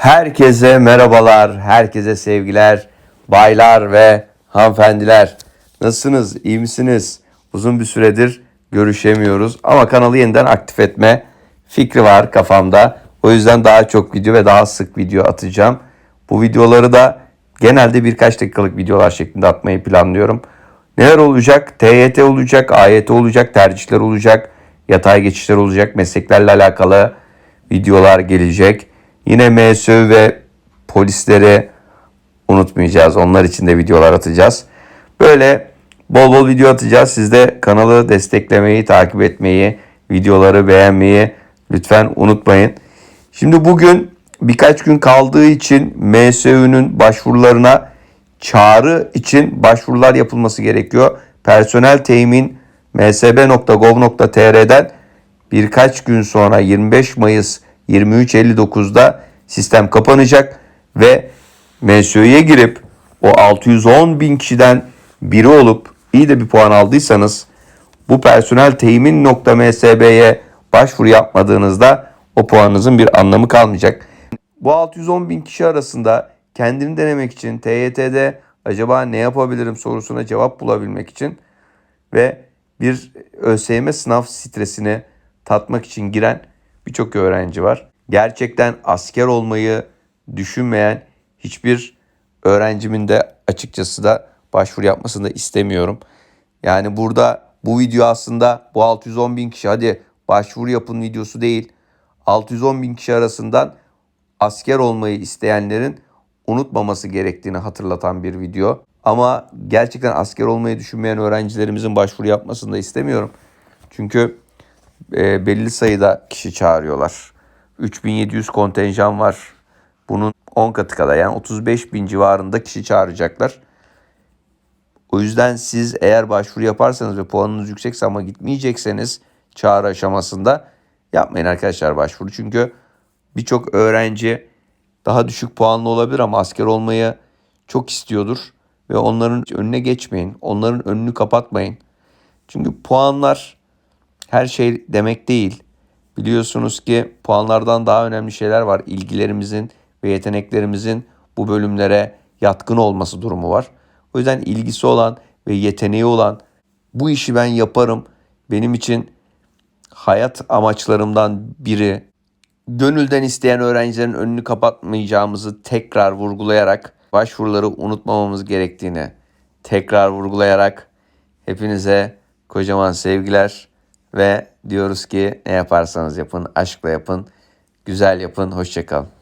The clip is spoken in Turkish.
Herkese merhabalar, herkese sevgiler, baylar ve hanımefendiler. Nasılsınız, iyi misiniz? Uzun bir süredir görüşemiyoruz ama kanalı yeniden aktif etme fikri var kafamda. O yüzden daha çok video ve daha sık video atacağım. Bu videoları da genelde birkaç dakikalık videolar şeklinde atmayı planlıyorum. Neler olacak? TYT olacak, AYT olacak, tercihler olacak, yatay geçişler olacak, mesleklerle alakalı videolar gelecek. Yine MSÖ ve polisleri unutmayacağız. Onlar için de videolar atacağız. Böyle bol bol video atacağız. Siz de kanalı desteklemeyi, takip etmeyi, videoları beğenmeyi lütfen unutmayın. Şimdi bugün birkaç gün kaldığı için MSÖ'nün başvurularına çağrı için başvurular yapılması gerekiyor. Personel temin msb.gov.tr'den birkaç gün sonra 25 Mayıs 23.59'da sistem kapanacak ve MSÖ'ye girip o 610 bin kişiden biri olup iyi de bir puan aldıysanız bu personel temin nokta MSB'ye başvuru yapmadığınızda o puanınızın bir anlamı kalmayacak. Bu 610 bin kişi arasında kendini denemek için TYT'de acaba ne yapabilirim sorusuna cevap bulabilmek için ve bir ÖSYM sınav stresini tatmak için giren birçok öğrenci var. Gerçekten asker olmayı düşünmeyen hiçbir öğrencimin de açıkçası da başvuru yapmasını da istemiyorum. Yani burada bu video aslında bu 610 bin kişi hadi başvuru yapın videosu değil. 610 bin kişi arasından asker olmayı isteyenlerin unutmaması gerektiğini hatırlatan bir video. Ama gerçekten asker olmayı düşünmeyen öğrencilerimizin başvuru yapmasını da istemiyorum. Çünkü e, belli sayıda kişi çağırıyorlar. 3700 kontenjan var. Bunun 10 katı kadar yani 35 bin civarında kişi çağıracaklar. O yüzden siz eğer başvuru yaparsanız ve puanınız yüksekse ama gitmeyecekseniz çağrı aşamasında yapmayın arkadaşlar başvuru. Çünkü birçok öğrenci daha düşük puanlı olabilir ama asker olmayı çok istiyordur. Ve onların önüne geçmeyin. Onların önünü kapatmayın. Çünkü puanlar her şey demek değil. Biliyorsunuz ki puanlardan daha önemli şeyler var. İlgilerimizin ve yeteneklerimizin bu bölümlere yatkın olması durumu var. O yüzden ilgisi olan ve yeteneği olan bu işi ben yaparım. Benim için hayat amaçlarımdan biri. Gönülden isteyen öğrencilerin önünü kapatmayacağımızı tekrar vurgulayarak başvuruları unutmamamız gerektiğini tekrar vurgulayarak hepinize kocaman sevgiler ve diyoruz ki ne yaparsanız yapın, aşkla yapın, güzel yapın, hoşçakalın.